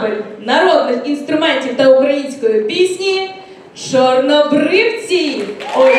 ансамбль народних інструментів та української пісні Чорнобривці. Ой,